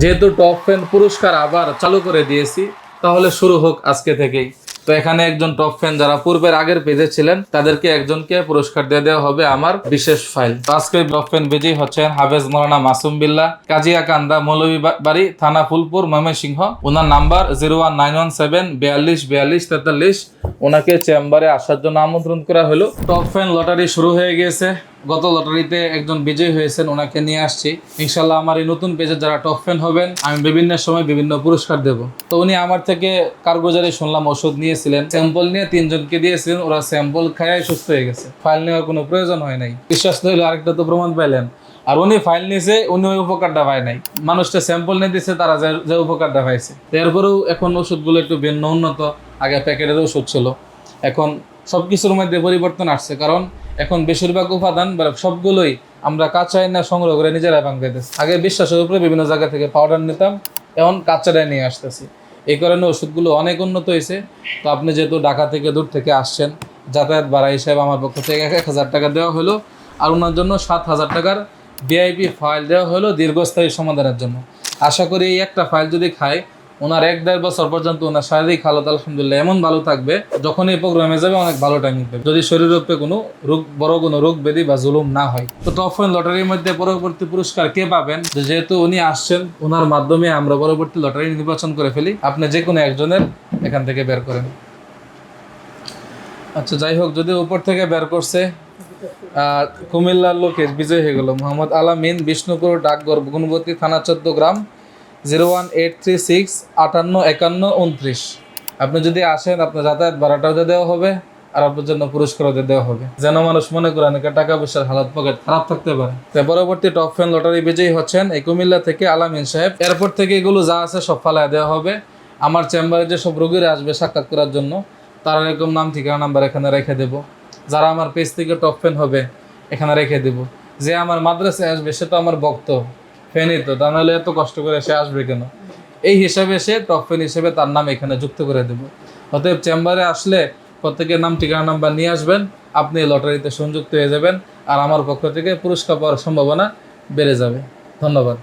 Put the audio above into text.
যেহেতু top fan পুরস্কার আবার চালু করে দিয়েছি, তাহলে শুরু হোক আজকে থেকেই। তো এখানে একজন টপ ফ্যান যারা পূর্বের আগের পেজে ছিলেন, তাদেরকে একজনকে পুরস্কার দিয়ে দেওয়া হবে আমার বিশেষ ফাইল। আজকে টপ ফ্যান বিজয়ী হচ্ছেন হাফেজ মৌলানা মাসুম বিল্লাহ কাজিয়া কান্দা মৌলভী বাড়ি থানা ফুলপুর, ময়মনসিংহ। ওনার number zero one nine one seven, বিয়াল্লিশ বিয়াল্লিশ, তেতাল্লিশ। ওনাকে চেম্বারে আসার জন্য আমন্ত্রণ করা হলো। টপ ফ্যান লটারি শুরু হয়ে গিয়েছে। গত লটারিতে একজন বিজয়ী হয়েছেন, ওনাকে নিয়ে আসছি। ইনশাল্লাহ আমার এই নতুন পেজে যারা টপ ফ্যান হবেন, আমি বিভিন্ন সময় বিভিন্ন পুরস্কার দেব। তো উনি আমার থেকে কারগুজারি শুনলাম, ওষুধ নিয়েছিলেন স্যাম্পল নিয়ে তিনজনকে দিয়েছিলেন, ওরা স্যাম্পল খায় সুস্থ হয়ে গেছে। ফাইল নেওয়ার কোনো প্রয়োজন হয় নাই। বিশ্বাস হলো আরেকটা তো প্রমাণ পাইলেন। আর উনি ফাইল নিয়েছে উনি ওই উপকারটা পায় নাই। মানুষটা স্যাম্পল নিয়ে দিচ্ছে তারা যে উপকারটা পাইছে। এরপরেও এখন ওষুধগুলো একটু ভিন্ন, উন্নত। আগে প্যাকেটের ওষুধ ছিল। এখন সব কিছুর মধ্যে পরিবর্তন আসছে, কারণ এখন বেশিরভাগ উপাদান বা সবগুলোই আমরা কাঁচাই না সংগ্রহ করে নিজেরা বাংলাদেশ আগে বিশ্বাসের উপরে বিভিন্ন জায়গা থেকে পাউডার নিতাম, এখন কাঁচাটাই নিয়ে আসতেছি। এই কারণে ওষুধগুলো অনেক উন্নত হয়েছে। তো আপনি যেহেতু ঢাকা থেকে দূর থেকে আসছেন, যাতায়াত ভাড়া হিসাবে আমার পক্ষ থেকে এক হাজার টাকা দেওয়া হলো আর ওনার জন্য সাত হাজার টাকার ভিআইপি ফাইল দেওয়া হলো দীর্ঘস্থায়ী সমাধানের জন্য। আশা করি এই একটা ফাইল যদি খায় ওনার এক দেড় বছর পর্যন্ত ওনার শারীরিক হালত আলহামদুলিল্লাহ এমন ভালো থাকবে যখন এই প্রোগ্রামে যাবে অনেক ভালো টাইম পাবে যদি শরীরের উপরে কোনো রোগ, বড় কোনো রোগ ব্যাধি বা জুলুম না হয়। তো টপ লটারির মধ্যে পরবর্তী পুরস্কার কে পাবেন? যেহেতু উনি আসছেন, ওনার মাধ্যমে আমরা পরবর্তী লটারি নির্বাচন করে ফেলি। আপনি যে কোনো একজনের এখান থেকে বের করেন। আচ্ছা যাই হোক, যদি উপর থেকে বের করছে কুমিল্লার লোকে বিজয় হয়ে গেল। মোহাম্মদ আলামিন, বিষ্ণুপুর, ডাকঘর গুণবতী থানা Chauddagram zero one eight three six আটান্ন একান্ন উনত্রিশ। আপনি যদি আসেন, আপনার যাতায়াত ভাড়াটাও দেওয়া হবে, আর আপনার জন্য পুরস্কারও দেওয়া হবে। যেন মানুষ মনে করে অনেকে টাকা পয়সার হালাত পকেট খারাপ থাকতে পারে। তো পরবর্তী টপ ফ্যান লটারি বিজয়ী হচ্ছেন এই কুমিল্লা থেকে আলামিন সাহেব। এয়ারপোর্ট থেকে এগুলো যা আছে সব ফালায় দেওয়া হবে। আমার চেম্বারে যে সব রোগীরা আসবে সাক্ষাৎ করার জন্য, তারা এরকম নাম, ঠিকানা, নাম্বার এখানে রেখে দেবো। যারা আমার পেজ থেকে টপ ফ্যান হবে, এখানে রেখে দেবো। যে আমার মাদ্রাসায় আসবে, সে তো আমার ভক্ত। ফ্যানই তো, তা নাহলে এত কষ্ট করে সে আসবে কেন? এই হিসাবে সে টপ ফ্যান হিসেবে তার নাম এখানে যুক্ত করে দেব। অতএব চেম্বারে আসলে প্রত্যেকের নাম, ঠিকানা নাম্বার নিয়ে আসবেন, আপনি লটারিতে সংযুক্ত হয়ে যাবেন, আর আমার পক্ষ থেকে পুরস্কার পাওয়ার সম্ভাবনা বেড়ে যাবে। ধন্যবাদ।